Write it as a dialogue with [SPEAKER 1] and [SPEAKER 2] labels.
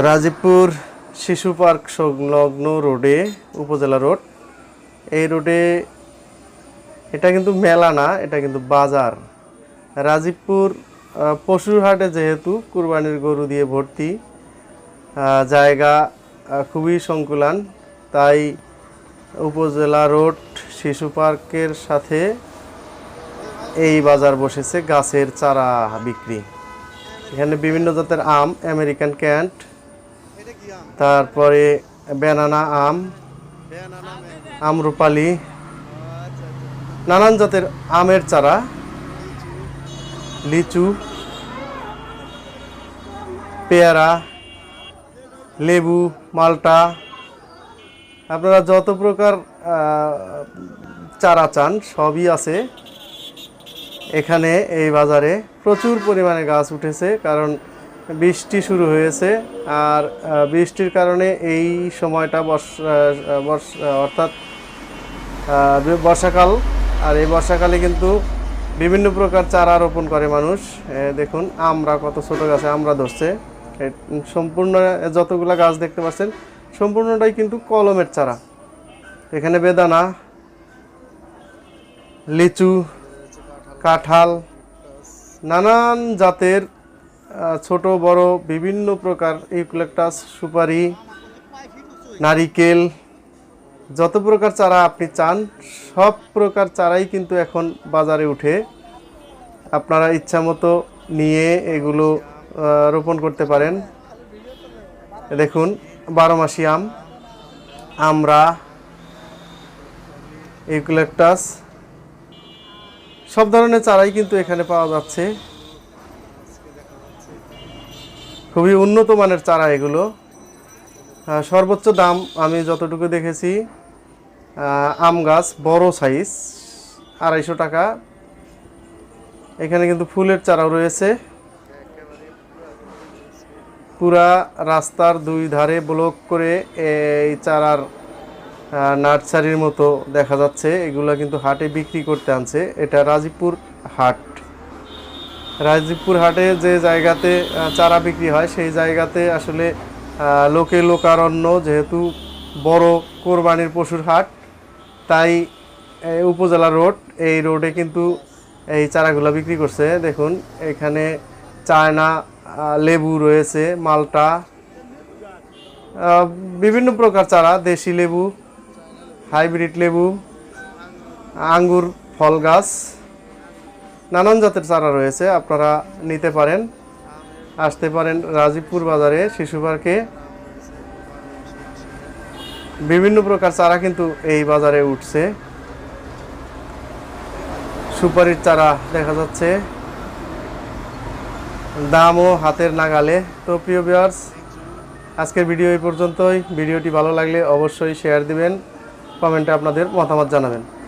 [SPEAKER 1] রাজীবপুর শিশু পার্ক সংলগ্ন রোডে, উপজেলা রোড। এই রোডে এটা কিন্তু মেলা না, এটা কিন্তু বাজার। রাজীবপুর পশুর হাটে যেহেতু কুরবানির গরু দিয়ে ভর্তি জায়গা খুবই সংকুলান, তাই উপজেলা রোড শিশু পার্কের সাথে এই বাজার বসেছে গাছের চারা বিক্রি। এখানে বিভিন্ন জাতের আম, আমেরিকান ক্যান্ট তারপরে বেনানা আম আমরুপালি নানান জাতের আমের চারা, লিচু, পেয়ারা, লেবু, মালটা। আপনারা যত প্রকার চারা চান, সবই আছে। এখানে এই বাজারে প্রচুর পরিমাণে গাছ উঠেছে, কারণ বৃষ্টি শুরু হয়েছে আর বৃষ্টির কারণে এই সময়টা বর্ষা অর্থাৎ বর্ষাকাল, আর এই বর্ষাকালে কিন্তু বিভিন্ন প্রকার চারা রোপণ করে মানুষ। দেখুন, আমরা কত ছোট গাছে আমরা ধরছে। সম্পূর্ণ যতগুলো গাছ দেখতে পাচ্ছেন, সম্পূর্ণটাই কিন্তু কলমের চারা। এখানে বেদানা, লিচু, কাঁঠাল, নানান জাতের ছোট, বড়, বিভিন্ন প্রকার ইউক্লেকটাস সুপারি, নারিকেল, যত প্রকার চারা আপনি চান, সব প্রকার চারাই কিন্তু এখন বাজারে উঠে। আপনারা ইচ্ছা মতো নিয়ে এগুলো রোপণ করতে পারেন। দেখুন, বারো মাসি আম, আমরা ইউক্লেকটাস সব ধরনের চারাই কিন্তু এখানে পাওয়া যাচ্ছে। খুবই উন্নত মানের চারা এগুলো। সর্বোচ্চ দাম আমি যতটুকু দেখেছি আম গাছ বড় সাইজ আড়াইশো টাকা। এখানে কিন্তু ফুলের চারাও রয়েছে। পুরা রাস্তার দুই ধারে ব্লক করে এই চারার নার্সারির মতো দেখা যাচ্ছে। এগুলো কিন্তু হাটে বিক্রি করতে আনছে। এটা রাজীবপুর হাট। রাজীবপুর হাটে যে জায়গাতে চারা বিক্রি হয়, সেই জায়গাতে আসলে লোকে লোকারণ্য যেহেতু বড় কোরবানির পশুর হাট, তাই উপজেলা রোড, এই রোডে কিন্তু এই চারাগুলো বিক্রি করছে। দেখুন, এখানে চায়না লেবু রয়েছে, মালটা বিভিন্ন প্রকার চারা, দেশি লেবু, হাইব্রিড লেবু, আঙ্গুর, ফল গাছ। নানান জাতের চারা রয়েছে, আপনারা নিতে পারেন। আসতে পারেন রাজীবপুর বাজারে, শিশু পার্কে। বিভিন্ন প্রকার চারা কিন্তু এই বাজারে উঠছে। সুপারির চারা দেখা যাচ্ছে। দামও হাতের নাগালে। তো প্রিয় ভিউয়ার্স আজকের ভিডিও এই পর্যন্তই। ভিডিওটি ভালো লাগলে অবশ্যই শেয়ার দিবেন কমেন্টে আপনাদের মতামত জানাবেন।